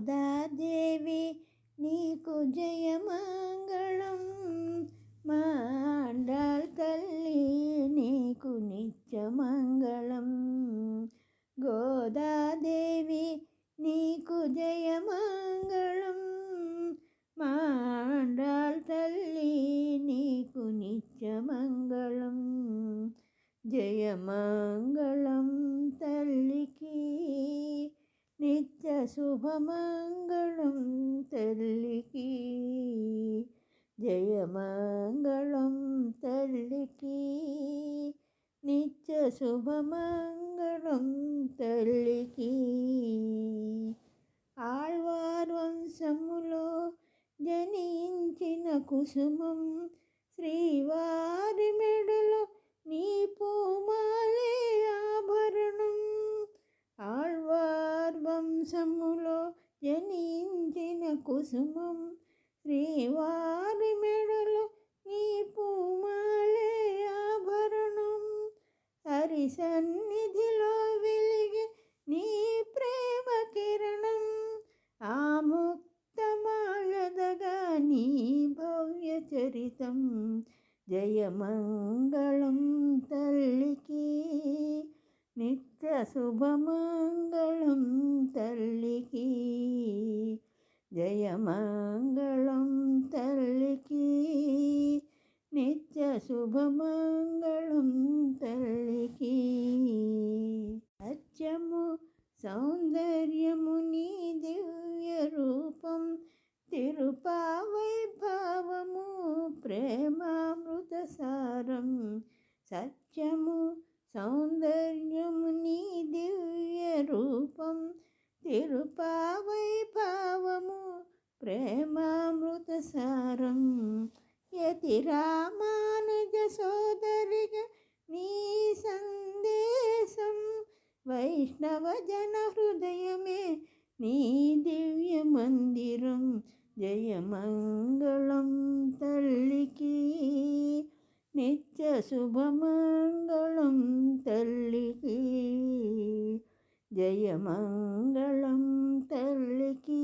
గోదాదేవి నీకు జయమంగళం మాండాల్ తల్లి నీకు నిత్యమంగళం గోదాదేవి నీకు జయమంగళం మాండాల్ తల్లి నీకు నిత్యమంగళం జయమంగళం తల్లికి నిత్య శుభమంగళం తల్లికి. జయమంగళం తల్లికి. నిత్య శుభమంగళం తల్లికి. ఆళ్వార్ వంశములో జనించిన కుసుమం శ్రీవారి మెడలో నీ పో ఆభరణం ఆళ్వార్ వంశములో జనించిన కుసుమం శ్రీవారి మెడలో నీ పూమాలే ఆభరణం. హరి సన్నిధిలో వెలిగి నీ ప్రేమ కిరణం. ఆ ముక్తమాలదగా నీ భవ్య చరితం. జయమంగళం తల్లికి శుభమంగళం తల్లికి. జయమంగళం తల్లికి. నిత్య శుభమంగళం తల్లికి. సత్యము సౌందర్యము నీ దివ్య రూపం. తిరుపావైభావము ప్రేమామృతసారం. సత్యము సౌందర్యము రూపం తిరుపావైభావము ప్రేమామృత సారం యతి రామానుజ సోదరిగా నీ సందేశం వైష్ణవ జన హృదయమే నీ దివ్య మందిరం. జయమంగళం తల్లికి నిత్య శుభమంగళం తల్లికి జయమంగళం తల్లికి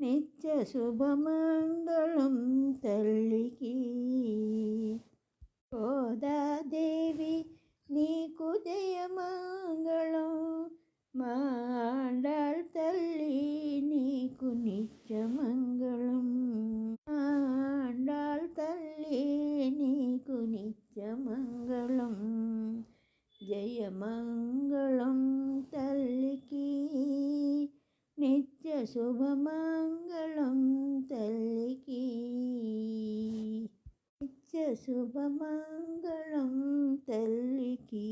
నిత్య శుభమంగళం తల్లికి గోదాదేవి నీకు జయమంగళం మాండాల్ తల్లి నీకు నిత్యమంగళం మాండాల్ తల్లి నీకు నిత్యమంగళం జయమంగళం తల్లికి నిత్య శుభమంగళం తల్లికి. నిత్య శుభమంగళం తల్లికి.